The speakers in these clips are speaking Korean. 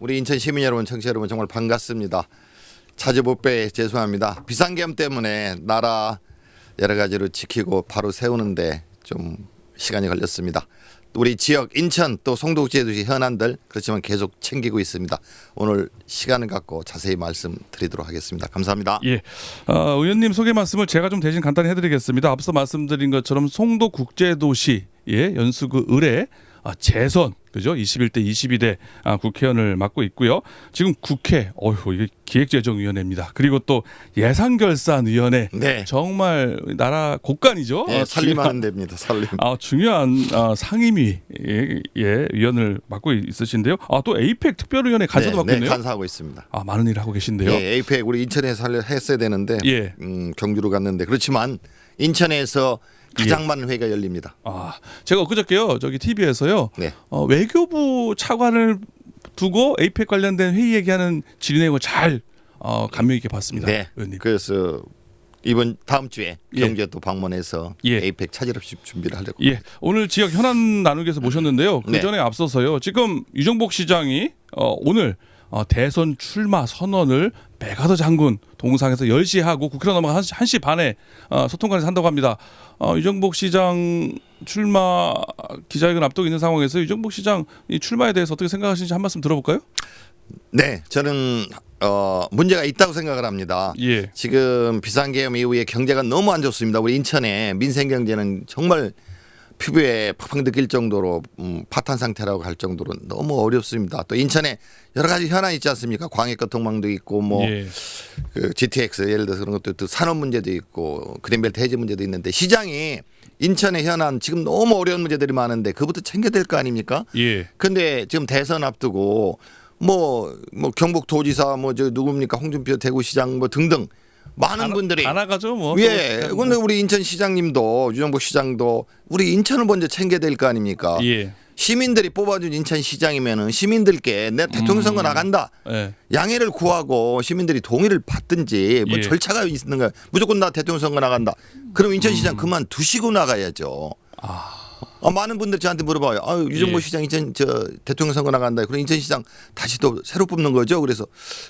우리 인천 시민 여러분, 청취자 여러분 정말 반갑습니다. 자주 못뵈 죄송합니다. 비상계엄 때문에 나라 여러 가지로 지키고 바로 세우는데 좀 시간이 걸렸습니다. 우리 지역 인천 또 송도구제도시 현안들 그렇지만 계속 챙기고 있습니다. 오늘 시간을 갖고 자세히 말씀드리도록 하겠습니다. 감사합니다. 예, 어, 의원님 소개 말씀을 제가 좀 대신 간단히 해드리겠습니다. 앞서 말씀드린 것처럼 송도 국제도시 예 연수구 의뢰 아, 재선 그죠? 21대 22대 아, 국회의원을 맡고 있고요. 지금 국회 어휴 이게 기획재정위원회입니다. 그리고 또 예산결산위원회 네. 정말 나라 국간이죠. 예, 어, 살림하는 데입니다. 살림. 아 중요한 아, 상임위 예, 예, 위원을 맡고 있으신데요. 아 또 에이펙 특별위원회 간사도 네, 맡고 네, 있네요. 간사하고 있습니다. 아 많은 일 하고 계신데요. 예, 에이펙 우리 인천에서 했어야 되는데 예. 음, 경주로 갔는데 그렇지만 인천에서 가장 많은 회의가 열립니다. 아 제가 엊그저께요 저기 TV에서요 네. 어, 외교부 차관을 두고 에이펙 관련된 회의 얘기하는 질의 내용을 잘 어, 감명 있게 봤습니다. 네. 의원님. 그래서 이번 다음 주에 예. 경주에 또 방문해서 예. 에이펙 차질 없이 준비를 하려고. 예, 오늘 지역 현안 나누기 위해서 모셨는데요. 그 네. 전에 앞서서요. 지금 유정복 시장이 어, 오늘 어, 대선 출마 선언을 백아더 장군 동상에서 10시 하고 국회로 넘어가 1시, 1시 반에 어, 소통관에서 한다고 합니다. 어, 유정복 시장 출마 기자회견 앞두고 있는 상황에서 유정복 시장 이 출마에 대해서 어떻게 생각하시는지 한 말씀 들어볼까요? 네, 저는 어, 문제가 있다고 생각을 합니다. 예. 지금 비상계엄 이후에 경제가 너무 안 좋습니다. 우리 인천의 민생 경제는 정말 피부에 팍팍 느낄 정도로 음, 파탄 상태라고 할 정도로 너무 어렵습니다. 또 인천에 여러 가지 현안 있지 않습니까? 광해껏 통망도 있고 뭐 예. 그 GTX 예를 들어서 그런 것도 또 산업 문제도 있고 그린벨트 해지 문제도 있는데 시장이 인천의 현안 지금 너무 어려운 문제들이 많은데 그부터 챙겨야 될 거 아닙니까? 예. 근데 지금 대선 앞두고 뭐 뭐 경북도지사 뭐 저 누굽니까 홍준표 대구시장 뭐 등등 많은 분들이 다 나가죠 뭐. 예. 근데 우리 인천 시장님도 유정복 시장도 우리 인천을 먼저 챙겨야 될 거 아닙니까? 예. 시민들이 뽑아준 인천 시장이면은 시민들께 내 대통령 선거 나간다. 예. 양해를 구하고 시민들이 동의를 받든지 뭐 예. 절차가 있는 거야. 무조건 나 대통령 선거 나간다. 그럼 인천 시장 그만 두시고 나가야죠. 아, 많은 분들이 저한테 물어봐요. 아, 유정보 예. 시장 인천 저 대통령 선거 나간다. 그럼 인천시장 다시 또 새로 뽑는 거죠. 그래서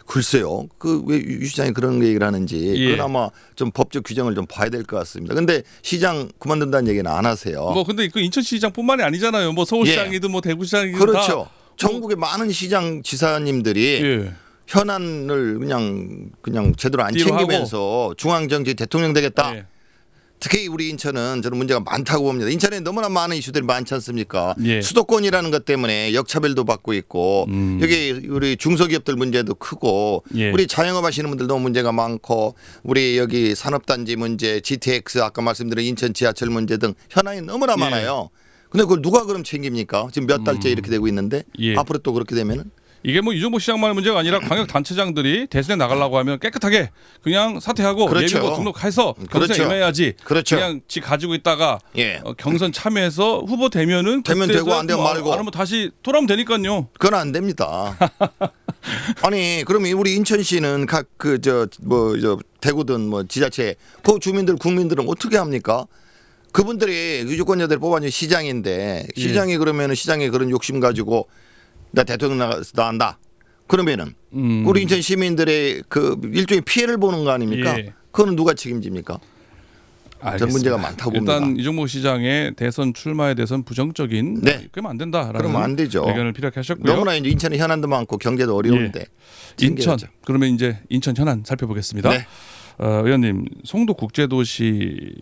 글쎄요. 그 왜 유 시장이 그런 얘기를 하는지 예. 그건 아마 좀 법적 규정을 좀 봐야 될 것 같습니다. 근데 시장 그만둔다는 얘기는 안 하세요. 뭐 근데 그 인천시장뿐만이 아니잖아요. 뭐 서울시장이든 뭐 대구시장이든 예. 그렇죠. 다 전국의 많은 시장 지사님들이 예. 현안을 그냥 그냥 제대로 안 챙기면서 중앙정치 대통령 되겠다. 예. 특히 우리 인천은 저는 문제가 많다고 봅니다. 인천에 너무나 많은 이슈들이 많지 않습니까? 예. 수도권이라는 것 때문에 역차별도 받고 있고 음. 여기 우리 중소기업들 문제도 크고 예. 우리 자영업 하시는 분들 너무 문제가 많고 우리 여기 산업단지 문제, GTX 아까 말씀드린 인천 지하철 문제 등 현안이 너무나 예. 많아요. 근데 그걸 누가 그럼 챙깁니까? 지금 몇 달째 이렇게 되고 있는데 예. 앞으로 또 그렇게 되면은 이게 뭐 유정보 시장만의 문제가 아니라 광역 단체장들이 대선에 나가려고 하면 깨끗하게 그냥 사퇴하고 그렇죠. 예비고 등록해서 경선에 그렇죠. 임해야지. 그렇죠. 그냥 지 가지고 있다가 예. 어, 경선 참여해서 후보 되면은 되면 되고 안 되면 뭐 말고. 안 하면 다시 돌아오면 되니까요. 그건 안 됩니다. 아니 그러면 우리 인천시는 각 그 저 뭐 저 대구든 뭐 지자체 그 주민들 국민들은 어떻게 합니까? 그분들이 유주권자들 뽑아준 시장인데 예. 시장이 그러면은 시장에 그런 욕심 가지고 나 대통령 나- 나간다. 그러면은 음. 우리 인천 시민들의 그 일종의 피해를 보는 거 아닙니까? 예. 그거는 누가 책임집니까? 알겠습니다. 문제가 많다고 일단 봅니다. 이정모 시장의 대선 출마에 대해서는 부정적인 네. 그러면 안 된다라는 그러면 안 되죠. 의견을 피력해 하셨고요. 너무나 이제 인천에 현안도 많고 경제도 어려운데 인천 챙겨야죠. 그러면 이제 인천 현안 살펴보겠습니다. 네. 어, 의원님 송도 국제도시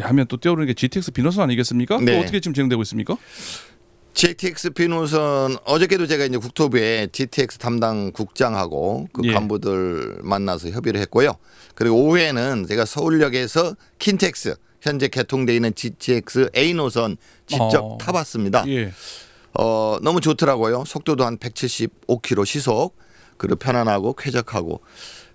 하면 또 떠오르는 게 GTX 비노선 아니겠습니까? 네. 또 어떻게 지금 진행되고 있습니까? GTX 비노선 어저께도 제가 이제 국토부에 GTX 담당 국장하고 그 예. 간부들 만나서 협의를 했고요. 그리고 오후에는 제가 서울역에서 킨텍스 현재 개통돼 있는 GTX A 노선 직접 어. 타봤습니다. 예. 어, 너무 좋더라고요. 속도도 한 175km 시속 그리고 편안하고 쾌적하고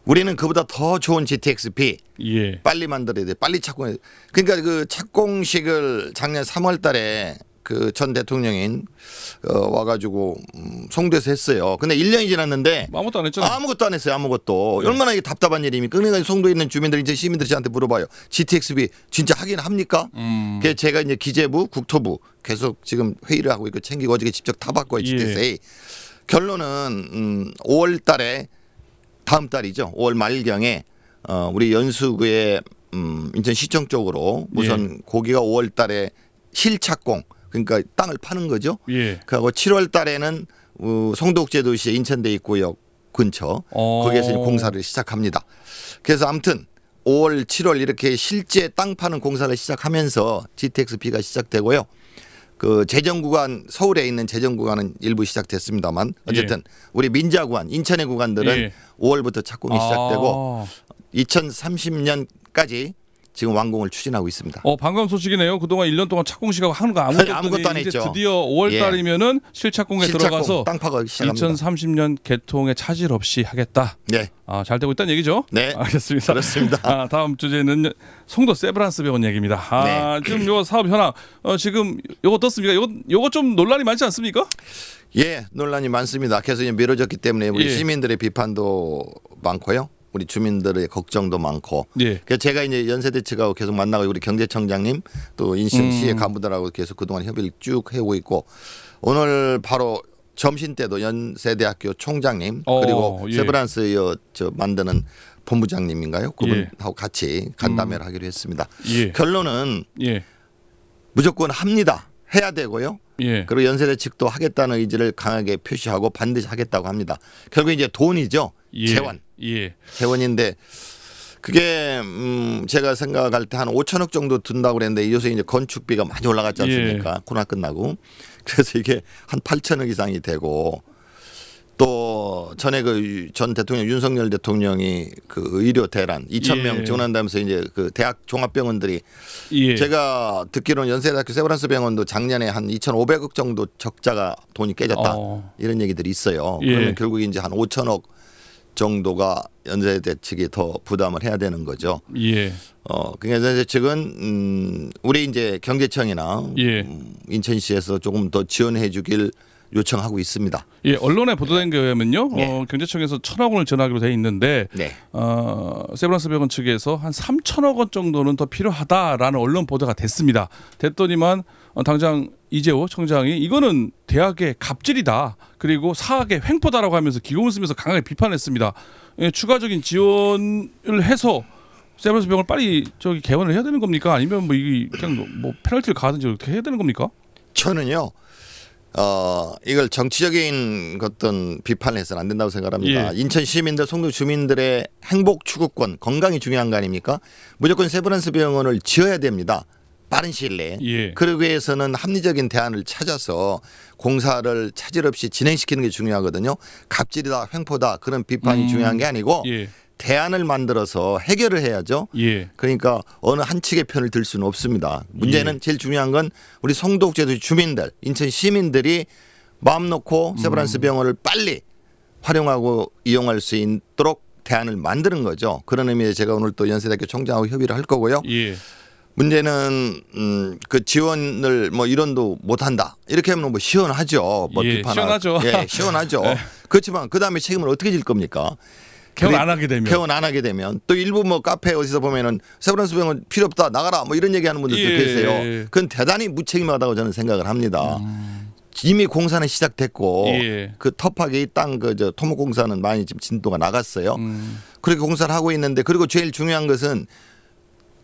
우리는 그보다 더 좋은 GTX B 예. 빨리 만들어야 돼. 빨리 착공해. 그러니까 그 착공식을 작년 3월 달에 그 전 대통령인 어, 와가지고 음, 송도에서 했어요. 근데 1년이 지났는데 뭐 아무것도 안 했잖아요. 아무것도 안 했어요. 아무것도. 네. 얼마나 이게 답답한 일입니까? 그러니까 송도에 있는 주민들 이제 시민들이 저한테 물어봐요. GTXB 진짜 하긴 합니까? 음. 그래서 제가 이제 기재부, 국토부 계속 지금 회의를 하고 있고 챙기고 어저께 직접 타봤고요. 예. GTX A. 결론은 음, 5월 달에 다음 달이죠. 5월 말경에 어, 우리 연수구의 음, 인천시청 쪽으로 우선 고기가 5월 달에 실착공 그러니까 땅을 파는 거죠. 예. 그리고 7월 달에는 어, 송도국제 도시의 인천대 입구역 근처 어. 거기에서 공사를 시작합니다. 그래서 아무튼 5월, 7월 이렇게 실제 땅 파는 공사를 시작하면서 GTX-B가 시작되고요. 그 재정 구간 서울에 있는 재정 구간은 일부 시작됐습니다만 어쨌든 우리 민자 구간, 인천의 구간들은 예. 5월부터 착공이 시작되고 아. 2030년까지 지금 완공을 추진하고 있습니다. 어 방금 소식이네요. 그동안 1년 동안 착공식하고 하는 거 아무것도 아무것도 안 했죠. 드디어 5월 예. 달이면은 실착공에 실착공 들어가서 땅 파기 시작합니다. 2030년 개통에 차질 없이 하겠다. 네, 아, 잘 되고 있다는 얘기죠? 네. 알겠습니다. 그렇습니다. 아, 다음 주제는 송도 세브란스 병원 얘기입니다. 아, 네. 지금 요 사업 현황 어, 지금 요거 어떻습니까? 요거 요거 좀 논란이 많지 않습니까? 예, 논란이 많습니다. 계속 미뤄졌기 때문에 우리 예. 시민들의 비판도 많고요. 우리 주민들의 걱정도 많고. 예. 그래서 제가 이제 연세대 측하고 계속 만나고 우리 경제청장님 또 음. 인천시의 간부들하고 계속 그동안 협의를 쭉 해오고 있고 오늘 바로 점심 때도 연세대학교 총장님 어, 그리고 예. 세브란스 여- 저 만드는 본부장님인가요? 예. 그분하고 같이 간담회를 하기로 했습니다. 예. 결론은 예. 무조건 합니다. 해야 되고요. 예. 그리고 연세대 측도 하겠다는 의지를 강하게 표시하고 반드시 하겠다고 합니다. 결국 이제 돈이죠. 예. 재원. 예. 재원인데 그게 음 제가 생각할 때 한 5천억 정도 든다고 그랬는데 요새 이제 건축비가 많이 올라갔지 않습니까? 예. 코로나 끝나고. 그래서 이게 한 8천억 이상이 되고 또 전에 그 전 대통령 윤석열 대통령이 그 의료 대란 2천 예. 명 지원한다면서 이제 그 대학 종합병원들이 예. 제가 듣기로는 연세대학교 세브란스 병원도 작년에 한 2,500억 정도 적자가 돈이 깨졌다 어. 이런 얘기들이 있어요. 예. 그러면 결국 이제 한 5천억 정도가 연세대 측이 더 부담을 해야 되는 거죠. 예. 어, 그러니까 연세대 측은 음, 우리 이제 경제청이나 예. 음, 인천시에서 조금 더 지원해 주길 요청하고 있습니다. 예, 언론에 보도된 게 의하면요. 네. 어, 경제청에서 천억 원을 전하기로 돼 있는데 네. 어, 세브란스 병원 측에서 한 3천억 원 정도는 더 필요하다라는 언론 보도가 됐습니다. 됐더니만 어, 당장 이재호 청장이 이거는 대학의 갑질이다. 그리고 사학의 횡포다라고 하면서 기공을 쓰면서 강하게 비판했습니다. 예, 추가적인 지원을 해서 세브란스 병원을 빨리 저기 개원을 해야 되는 겁니까? 아니면 뭐 이게 그냥 뭐 페널티를 가든지 어떻게 해야 되는 겁니까? 저는요. 어 이걸 정치적인 어떤 비판을 해서는 안 된다고 생각합니다. 예. 인천 시민들, 송도 주민들의 행복 추구권, 건강이 중요한 거 아닙니까? 무조건 세브란스 병원을 지어야 됩니다. 빠른 시일 내에. 예. 그러기 위해서는 합리적인 대안을 찾아서 공사를 차질 없이 진행시키는 게 중요하거든요. 갑질이다, 횡포다 그런 비판이 음. 중요한 게 아니고 예. 대안을 만들어서 해결을 해야죠. 예. 그러니까 어느 한 측의 편을 들 수는 없습니다. 문제는 예. 제일 중요한 건 우리 송도국제도 주민들, 인천 시민들이 마음 놓고 세브란스 음. 병원을 빨리 활용하고 이용할 수 있도록 대안을 만드는 거죠. 그런 의미에서 제가 오늘 또 연세대학교 총장하고 협의를 할 거고요. 예. 문제는 음, 그 지원을 뭐 이론도 못 한다. 이렇게 하면 뭐 시원하죠. 뭐 예, 비판하- 시원하죠. 예, 시원하죠. 그렇지만 그 다음에 책임을 어떻게 질 겁니까? 개원 안 하게 되면 개원 안 하게 되면 또 일부 뭐 카페 어디서 보면은 세브란스 병원 필요 없다 나가라 뭐 이런 얘기하는 분들도 예. 계세요. 그건 대단히 무책임하다고 저는 생각을 합니다. 이미 공사는 시작됐고 음. 예. 그 터프하게 땅그저 토목 공사는 많이 지금 진도가 나갔어요. 음. 그렇게 공사를 하고 있는데 그리고 제일 중요한 것은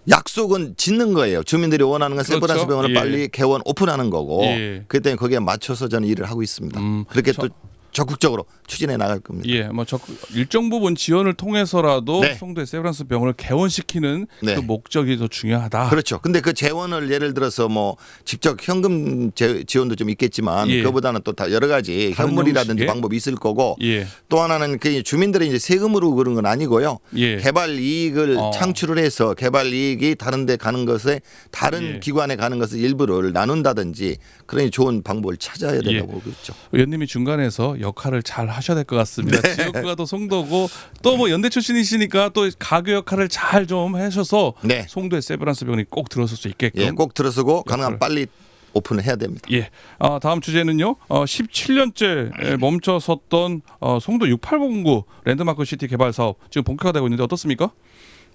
약속은 짓는 거예요. 주민들이 원하는 건 그렇죠. 세브란스 병원을 예. 빨리 개원 오픈하는 거고 예. 때문에 거기에 맞춰서 저는 일을 하고 있습니다. 음, 그렇게 저- 또 적극적으로 추진해 나갈 겁니다. 예, 뭐 적, 일정 부분 지원을 통해서라도 네. 송도의 세브란스 병원을 개원시키는 네. 그 목적이 더 중요하다. 그렇죠. 근데 그 재원을 예를 들어서 뭐 직접 현금 재- 지원도 좀 있겠지만 예. 그보다는 또 다 여러 가지 현물이라든지 형식의? 방법이 있을 거고 예, 또 하나는 그 주민들이 이제 세금으로 그런 건 아니고요. 예. 개발 이익을 어. 창출을 해서 개발 이익이 다른 데 가는 것에 다른 예. 기관에 가는 것을 일부를 나눈다든지 그런 좋은 방법을 찾아야 된다고 예. 보고 있죠. 의원님이 중간에서 역할을 잘 하셔야 될 것 같습니다. 네. 지역구가 또 송도고 또 뭐 연대 출신이시니까 또 가교 역할을 잘 좀 하셔서 네. 송도의 세브란스 병원이 꼭 들어설 수 있게끔. 예, 꼭 들어서고 가능한. 빨리 오픈을 해야 됩니다. 예. 아, 다음 주제는요. 어, 17년째 멈춰 섰던 어, 송도 6809 랜드마크 시티 개발 사업 지금 본격화되고 있는데 어떻습니까?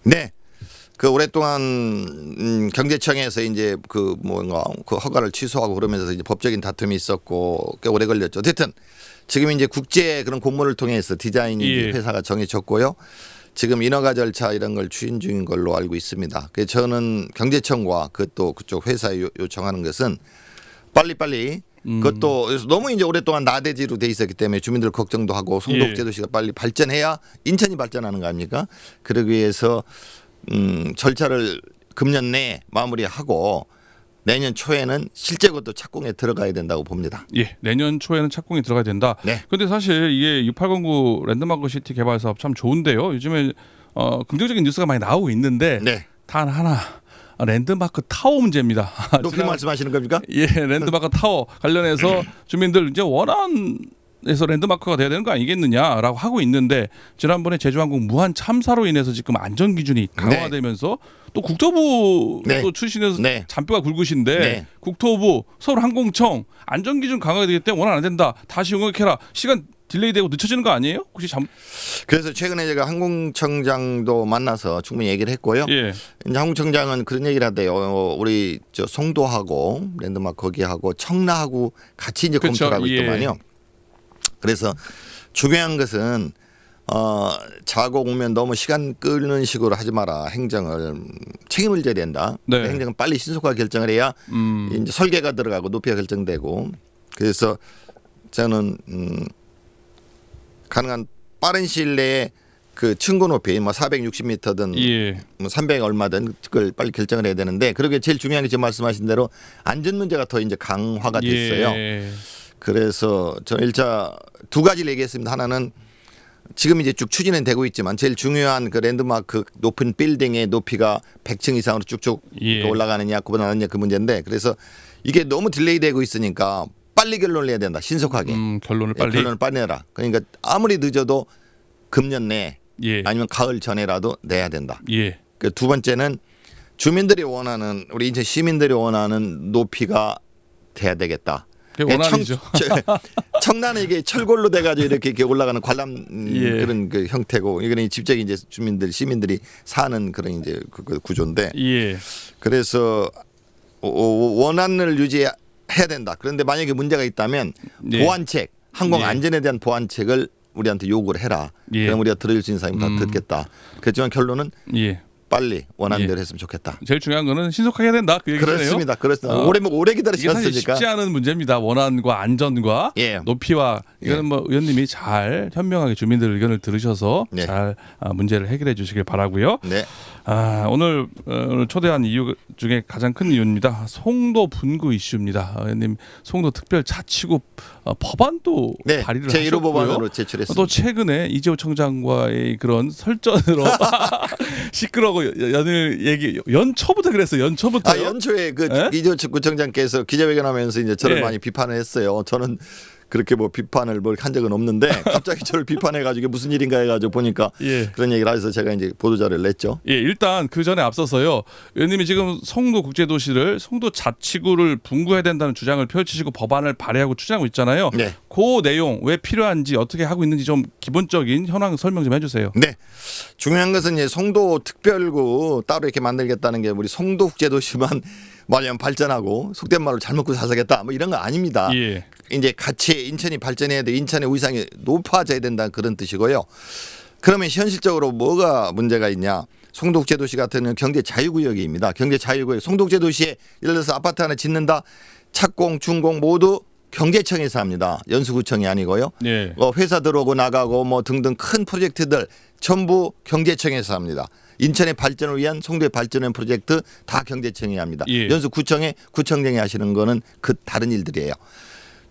네. 그 오랫동안 음, 경제청에서 이제 그 뭔가 그 허가를 취소하고 그러면서 이제 법적인 다툼이 있었고 꽤 오래 걸렸죠. 어쨌든 지금 이제 국제 그런 공모를 통해서 디자인이 예. 회사가 정해졌고요. 지금 인허가 절차 이런 걸 추진 중인 걸로 알고 있습니다. 그래서 저는 경제청과 그 또 그쪽 회사에 요- 요청하는 것은 빨리빨리 음. 그것도 너무 이제 오랫동안 나대지로 돼 있었기 때문에 주민들 걱정도 하고 예. 송도국제도시가 빨리 발전해야 인천이 발전하는 거 아닙니까? 그러기 위해서 음, 절차를 금년 내에 마무리하고 내년 초에는 실제 것도 착공에 들어가야 된다고 봅니다. 예, 내년 초에는 착공이 들어가야 된다. 네. 근데 사실 이게 6809 랜드마크 시티 개발 사업 참 좋은데요. 요즘에 어, 긍정적인 뉴스가 많이 나오고 있는데 네. 단 하나 아, 랜드마크 타워 문제입니다. 높이 지난- 말씀하시는 겁니까? 예, 랜드마크 타워 관련해서 주민들 이제 원안 에서 랜드마크가 돼야 되는 거 아니겠느냐라고 하고 있는데 지난번에 제주항공 무한 참사로 인해서 지금 안전 기준이 강화되면서 또 국토부 네. 또 출신에서 네. 잔뼈가 굵으신데 네. 국토부 서울항공청 안전 기준 강화가 되기 때문에 원안 안 된다. 다시 용역해라. 시간 딜레이되고 늦춰지는 거 아니에요? 혹시 잠 그래서 최근에 제가 항공청장도 만나서 충분히 얘기를 했고요. 예. 이제 항공청장은 그런 얘기를 하대요. 어, 우리 저 송도하고 랜드마크 거기하고 청라하고 같이 이제 그쵸, 검토를 하고 예. 있더만요. 그래서 중요한 것은 어 자고 오면 너무 시간 끄는 식으로 하지 마라 행정을 음, 책임을 져야 된다. 네. 행정은 빨리 신속하게 결정을 해야 음. 이제 설계가 들어가고 높이가 결정되고 그래서 저는 음 가능한 빠른 시일 내에 그 층고 높이 뭐 460m든 예. 뭐300 얼마든 그걸 빨리 결정을 해야 되는데 그러게 제일 중요한 게 지금 말씀하신 대로 안전 문제가 더 이제 강화가 됐어요. 예. 그래서 저는 일차 두 가지를 얘기했습니다. 하나는 지금 이제 쭉 추진은 되고 있지만 제일 중요한 그 랜드마크 높은 빌딩의 높이가 100층 이상으로 쭉쭉 예. 올라가느냐 그보다 않느냐 그 문제인데 그래서 이게 너무 딜레이 되고 있으니까 빨리 결론을 내야 된다. 신속하게. 음, 결론을 예, 빨리 결론을 빨리 내라. 그러니까 아무리 늦어도 금년 내 예. 아니면 가을 전에라도 내야 된다. 예. 그 두 번째는 주민들이 원하는 우리 인천 시민들이 원하는 높이가 돼야 되겠다. 그게 원안이죠. 청, 이게 철골로 돼가지고 이렇게, 이렇게 올라가는 관람 음, 예. 그런 그 형태고 이거는 직접 이제 주민들 시민들이 사는 그런 이제 그, 그 구조인데 예. 그래서 원안을 유지해야 된다. 그런데 만약에 문제가 있다면 예. 보안책, 항공 예. 안전에 대한 보안책을 우리한테 요구를 해라. 예. 그럼 우리가 들을 수 있는 사람이 다 음. 듣겠다. 그렇지만 결론은 예. 빨리 원하는 대로 했으면 좋겠다. 제일 중요한 거는 신속하게 해야 된다. 그 얘기잖아요. 그렇습니다. 그렇습니다. 어. 오래 오래 이게 사실 기다리셨으니까. 쉽지 않은 문제입니다. 원안과 안전과 예. 높이와 이거는 예. 뭐 의원님이 잘 현명하게 주민들 의견을 들으셔서 네. 잘 아, 문제를 해결해 주시길 바라고요. 네. 아, 오늘 어, 오늘 초대한 이유 중에 가장 큰 이유입니다. 송도 분구 이슈입니다. 어, 의원님 송도 특별 자치구 어, 법안도 네. 발의를 제 1호 하셨고요. 법안으로 또 제출했습니다. 최근에 이재호 청장과의 그런 설전으로 시끄러고 연일 얘기 연초부터 그랬어요. 연초부터. 아 연초에 그 예? 이재호 구청장께서 기자회견하면서 이제 저를 예. 많이 비판을 했어요. 저는 그렇게 뭐 비판을 뭘 한 적은 없는데 갑자기 저를 비판해가지고 무슨 일인가 해가지고 보니까 예. 그런 얘기를 해서 제가 이제 보도자를 냈죠. 예, 일단 그 전에 앞서서요. 의원님이 지금 송도 국제도시를 송도 자치구를 분구해야 된다는 주장을 펼치시고 법안을 발의하고 추진하고 있잖아요. 네. 그 내용 왜 필요한지 어떻게 하고 있는지 좀 기본적인 현황 설명 좀 해주세요. 네. 중요한 것은 이제 송도 특별구 따로 이렇게 만들겠다는 게 우리 송도 국제도시만 말하면 발전하고 속된 말로 잘 먹고 사서겠다 뭐 이런 거 아닙니다. 예, 이제 같이 인천이 발전해야 돼 인천의 위상이 높아져야 된다는 그런 뜻이고요. 그러면 현실적으로 뭐가 문제가 있냐? 송도국제도시 같은 경제 자유구역입니다. 경제 자유구역. 송도국제도시에 예를 들어서 아파트 하나 짓는다. 착공, 준공 모두 경제청에서 합니다. 연수구청이 아니고요. 예, 어, 회사 들어오고 나가고 뭐 등등 큰 프로젝트들 전부 경제청에서 합니다. 인천의 발전을 위한 송도의 발전의 프로젝트 다 경제청이 합니다. 예. 연수구청에 구청장이 하시는 거는 그 다른 일들이에요.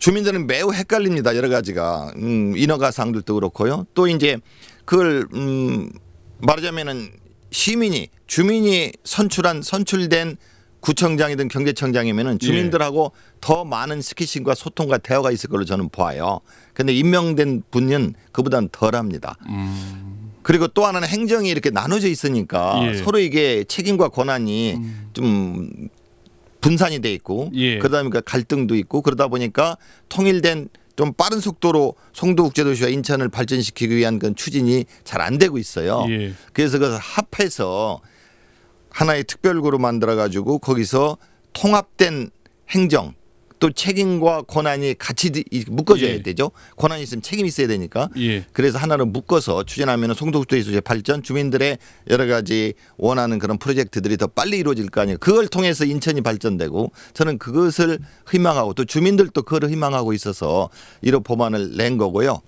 주민들은 매우 헷갈립니다. 여러 가지가 음, 인허가상들도 그렇고요. 또 이제 그걸 음, 말하자면은 시민이 주민이 선출한 선출된 구청장이든 경제청장이면은 주민들하고 더 많은 스키싱과 소통과 대화가 있을 걸로 저는 봐요. 근데 임명된 분은 그보다는 덜합니다. 그리고 또 하나는 행정이 이렇게 나눠져 있으니까 예. 서로 이게 책임과 권한이 좀 분산이 돼 있고 예. 그러다 보니까 갈등도 있고 그러다 보니까 통일된 좀 빠른 속도로 송도 국제도시와 인천을 발전시키기 위한 그 추진이 잘 안 되고 있어요. 예. 그래서 그것을 합해서 하나의 특별구로 만들어 가지고 거기서 통합된 행정 또 책임과 권한이 같이 이- 묶어져야 예. 되죠. 권한이 있으면 책임이 있어야 되니까. 예. 그래서 하나를 묶어서 추진하면 송도구도시의 발전, 주민들의 여러 가지 원하는 그런 프로젝트들이 더 빨리 이루어질 거 아니에요. 그걸 통해서 인천이 발전되고 저는 그것을 희망하고 또 주민들도 그걸 희망하고 있어서 1호 법안을 낸 거고요.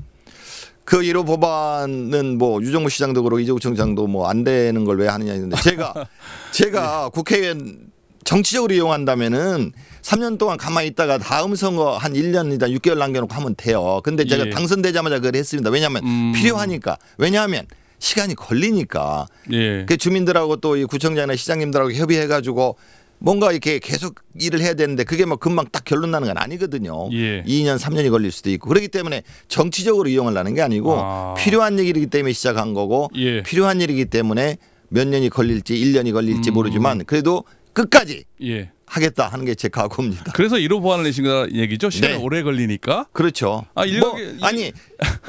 그 1호 법안은 뭐 유정무 시장도 그러고 이재국 청장도 뭐 안 되는 걸 왜 하느냐 했는데 제가 제가 국회의원 정치적으로 이용한다면은 3년 동안 가만히 있다가 다음 선거 한 1년이다 6개월 남겨놓고 하면 돼요. 근데 제가 예. 당선되자마자 그걸 했습니다. 왜냐하면 음. 필요하니까. 왜냐하면 시간이 걸리니까. 예. 그 주민들하고 또 이 구청장이나 시장님들하고 협의해가지고 뭔가 이렇게 계속 일을 해야 되는데 그게 뭐 금방 딱 결론 나는 건 아니거든요. 예. 2년 3년이 걸릴 수도 있고 그렇기 때문에 정치적으로 이용하려는 게 아니고 아. 필요한 얘기이기 때문에 시작한 거고 예. 필요한 일이기 때문에 몇 년이 걸릴지 1년이 걸릴지 음. 모르지만 그래도 끝까지 예. 하겠다 하는 게 제 각오입니다. 그래서 1호 보완을 내신 거다 얘기죠. 시간이 네. 오래 걸리니까. 그렇죠. 아, 뭐, 이- 아니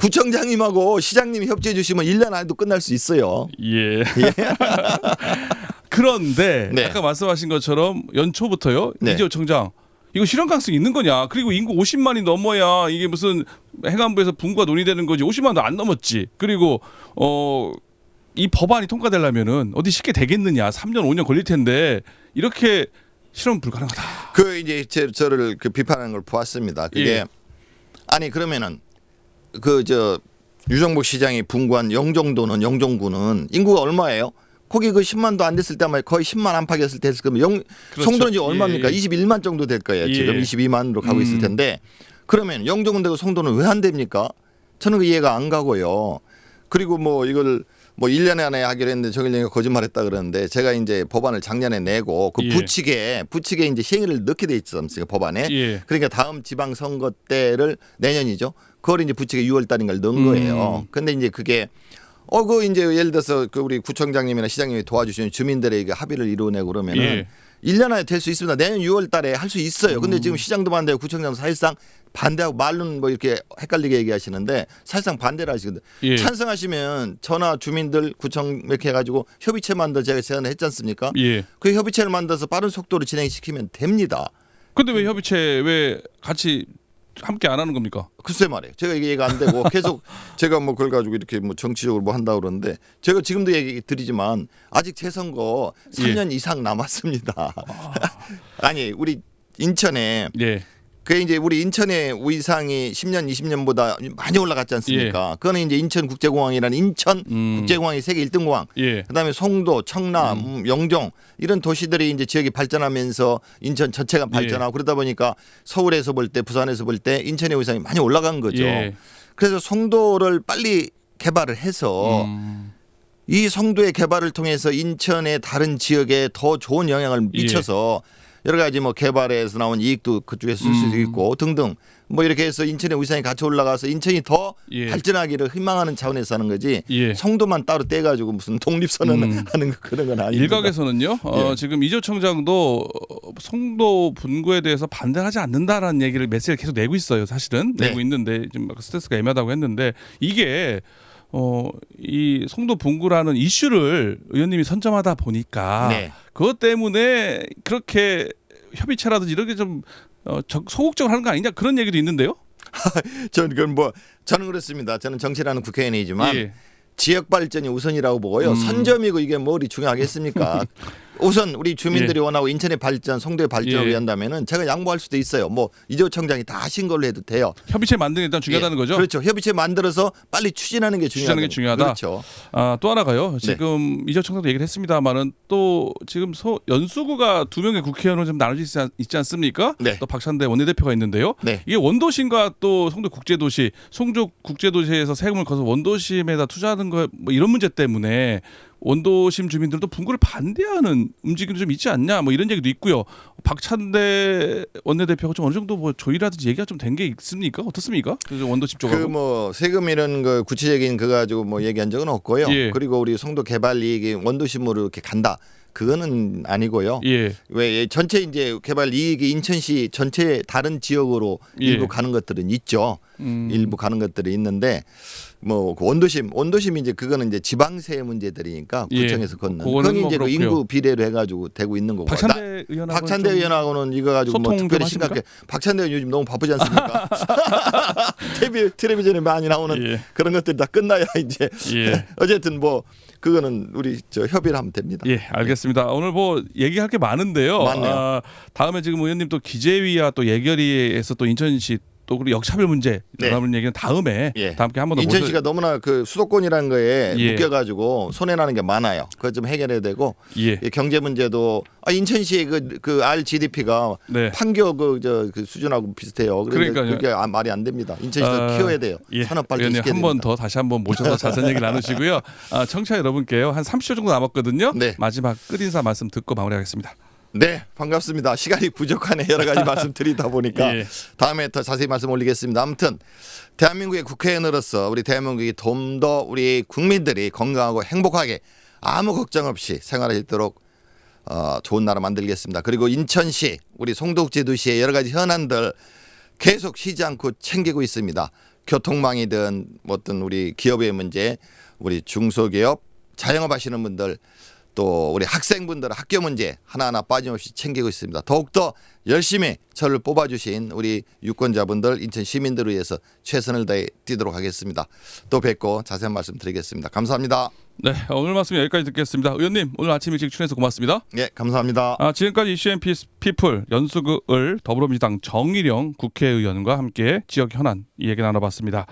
구청장님하고 시장님이 협조해 주시면 1년 안에도 끝날 수 있어요. 예. 그런데 네. 아까 말씀하신 것처럼 연초부터요. 네. 이재호 청장 이거 실현 가능성이 있는 거냐? 그리고 인구 50만이 넘어야 이게 무슨 행안부에서 분과 논의되는 거지. 50만도 안 넘었지. 그리고 어. 이 법안이 통과되려면은 어디 쉽게 되겠느냐? 3년 5년 걸릴 텐데 이렇게 실현 불가능하다. 그 이제 제, 저를 그 비판하는 걸 보았습니다. 그게 예. 아니 그러면은 그 저 유정복 시장이 분구한 영종도는 영종구는 인구가 얼마예요? 거기 그 10만도 안 됐을 때 아마 거의 10만 안팎이었을 때 했을 거면 영 그렇죠. 송도는 지금 얼마입니까? 예. 21만 정도 될 거예요. 지금 예. 22만으로 가고 있을 음. 텐데 그러면 영종은 되고 송도는 왜 안 됩니까? 저는 그 이해가 안 가고요. 그리고 뭐 이걸 뭐 1년 안에 하기로 했는데 정일영이 거짓말했다 그러는데 제가 이제 법안을 작년에 내고 그 예. 부칙에 부칙에 이제 시행을 넣게 돼 있지 않습니까 법안에 예. 그러니까 다음 지방 선거 때를 내년이죠. 그걸 이제 부칙에 6월 달인가를 넣은 음. 거예요. 근데 이제 그게 어 그 이제 예를 들어서 그 우리 구청장님이나 시장님이 도와주시는 주민들에게 합의를 이루어내고 그러면은 예. 1년 안에 될 수 있습니다. 내년 6월 달에 할 수 있어요. 음. 근데 지금 시장도 반대하고 구청장도 사실상 반대하고 말로는 뭐 이렇게 헷갈리게 얘기하시는데 사실상 반대를 하시거든요. 예. 찬성하시면 전화 주민들 구청 이렇게 해가지고 협의체 만들어 제가 제안을 했지 않습니까? 예. 그 협의체를 만들어서 빠른 속도로 진행시키면 됩니다. 근데 왜 협의체 왜 같이 함께 안 하는 겁니까? 글쎄 말이에요. 제가 이게 얘기가 안 되고 계속 제가 뭐 그걸 가지고 이렇게 뭐 정치적으로 뭐 한다 그러는데 제가 지금도 얘기 드리지만 아직 재선거 3년 이상 남았습니다. 아니 우리 인천에 예. 그 이제 우리 인천의 위상이 10년 20년보다 많이 올라갔지 않습니까? 그거는 이제 인천 국제공항이라는 인천 음. 국제공항이 세계 1등 공항. 예. 그다음에 송도, 청라, 음, 영종 이런 도시들이 이제 지역이 발전하면서 인천 전체가 발전하고 그러다 보니까 서울에서 볼 때 부산에서 볼 때 인천의 위상이 많이 올라간 거죠. 예. 그래서 송도를 빨리 개발을 해서 음. 이 송도의 개발을 통해서 인천의 다른 지역에 더 좋은 영향을 예. 미쳐서 여러 가지 뭐 개발에서 나온 이익도 그쪽에서 쓸 수도 음. 있고 등등 뭐 이렇게 해서 인천의 위상이 같이 올라가서 인천이 더 예. 발전하기를 희망하는 차원에서 하는 거지 예. 송도만 따로 떼가지고 무슨 독립선언 음. 하는 거 그런 건 아닙니다. 일각에서는요. 어, 예. 지금 이조 청장도 어, 송도 분구에 대해서 반대하지 않는다라는 얘기를 메시지를 계속 내고 있어요. 사실은 네. 내고 있는데 좀 스트레스가 애매하다고 했는데 이게 어, 이 송도 분구라는 이슈를 의원님이 선점하다 보니까 네. 그것 때문에 그렇게 협의체라든지 이렇게 좀 어, 적- 소극적으로 하는 거 아니냐 그런 얘기도 있는데요. 저는 그건 뭐 저는 그렇습니다. 저는 정치라는 국회의원이지만 예. 지역 발전이 우선이라고 보고요. 음. 선점이고 이게 뭐리 중요하겠습니까? 우선 우리 주민들이 원하고 인천의 발전, 송도의 발전을 예. 위한다면은 제가 양보할 수도 있어요. 뭐 이재호 청장이 다 하신 걸로 해도 돼요. 협의체 만드는 게 일단 중요하다는 예. 거죠. 그렇죠. 협의체 만들어서 빨리 추진하는 게 중요하다. 추진하는 게 중요하다? 그렇죠. 아, 또 하나가요. 네. 지금 이재 청장도 얘기를 했습니다만은 또 지금 소, 연수구가 두 명의 국회의원으로 좀 나눠져 있지, 않- 있지 않습니까? 네. 또 박찬대 원내대표가 있는데요. 네. 이게 원도심과 또 송도 국제도시, 송조 국제도시에서 세금을 거서 원도심에다 투자하는 거 뭐 이런 문제 때문에 원도심 주민들도 분구를 반대하는 움직임도 좀 있지 않냐 뭐 이런 얘기도 있고요. 박찬대 원내대표가 좀 어느 정도 뭐 조율하든지 얘기가 좀 된 게 있습니까? 어떻습니까? 그 원도심 쪽하고. 그 뭐 세금 이런 거 구체적인 거 가지고 뭐 얘기한 적은 없고요. 예. 그리고 우리 송도 개발 이익이 원도심으로 이렇게 간다. 그거는 아니고요. 예. 왜 전체 이제 개발 이익이 인천시 전체 다른 지역으로 예. 일부 가는 것들은 있죠. 음. 일부 가는 것들이 있는데 뭐그 원도심 원도심이 이제 그거는 이제 지방세 문제들이니까 예. 구청에서 걷는 그거는 그건 뭐 이제 그 그렇고요. 인구 비례로 해가지고 되고 있는 거고 박찬대 의원하고 나- 박찬대 의원하고는 이거 가지고 뭐 소통 좀 특별히 하십니까? 심각해 박찬대 의원 요즘 너무 바쁘지 않습니까? TV 텔레비전에 많이 나오는 예. 그런 것들이 다 끝나야 이제 예. 어쨌든 뭐 그거는 우리 저 협의를 하면 됩니다. 예, 알겠습니다. 오늘 뭐 얘기할 게 많은데요. 많네요. 아, 다음에 지금 의원님 또 기재위와 또 예결위에서 또 인천시 또 그리고 역차별 문제 네. 나오는 얘기는 다음에 예. 다 함께 한번 더 인천시가 너무나 그 수도권이라는 거에 예. 묶여가지고 손해 나는 게 많아요. 그거 좀 해결해야 되고 예. 이 경제 문제도 아, 인천시의 그 그 R GDP가 네. 판교 그저 그 수준하고 비슷해요. 그러니까. 그게 아, 말이 안 됩니다. 인천시도 아, 키워야 돼요. 예. 산업 발전 의원님 시켜야 한번 됩니다. 더 다시 한번 모셔서 자세한 얘기 나누시고요. 아, 청취자 여러분께요. 한 30초 정도 남았거든요. 네. 마지막 끝 인사 말씀 듣고 마무리하겠습니다. 네, 반갑습니다. 시간이 부족하네 여러 가지 말씀 드리다 보니까 예. 다음에 더 자세히 말씀 올리겠습니다. 아무튼 대한민국의 국회의원으로서 우리 대한민국이 좀 더 우리 국민들이 건강하고 행복하게 아무 걱정 없이 생활할 수 있도록 어, 좋은 나라 만들겠습니다. 그리고 인천시 우리 송도제도시의 여러 가지 현안들 계속 쉬지 않고 챙기고 있습니다. 교통망이든 뭐 어떤 우리 기업의 문제, 우리 중소기업, 자영업 하시는 분들 또 우리 학생분들 학교 문제 하나하나 빠짐없이 챙기고 있습니다. 더욱더 열심히 저를 뽑아주신 우리 유권자분들 인천 시민들을 위해서 최선을 다해 뛰도록 하겠습니다. 또 뵙고 자세한 말씀 드리겠습니다. 감사합니다. 네, 오늘 말씀 여기까지 듣겠습니다. 의원님 오늘 아침 일찍 출연해서 고맙습니다. 예, 감사합니다. 아, 지금까지 이슈앤 피플 연수구을 더불어민주당 정일영 국회의원과 함께 지역 현안 이 얘기 나눠봤습니다.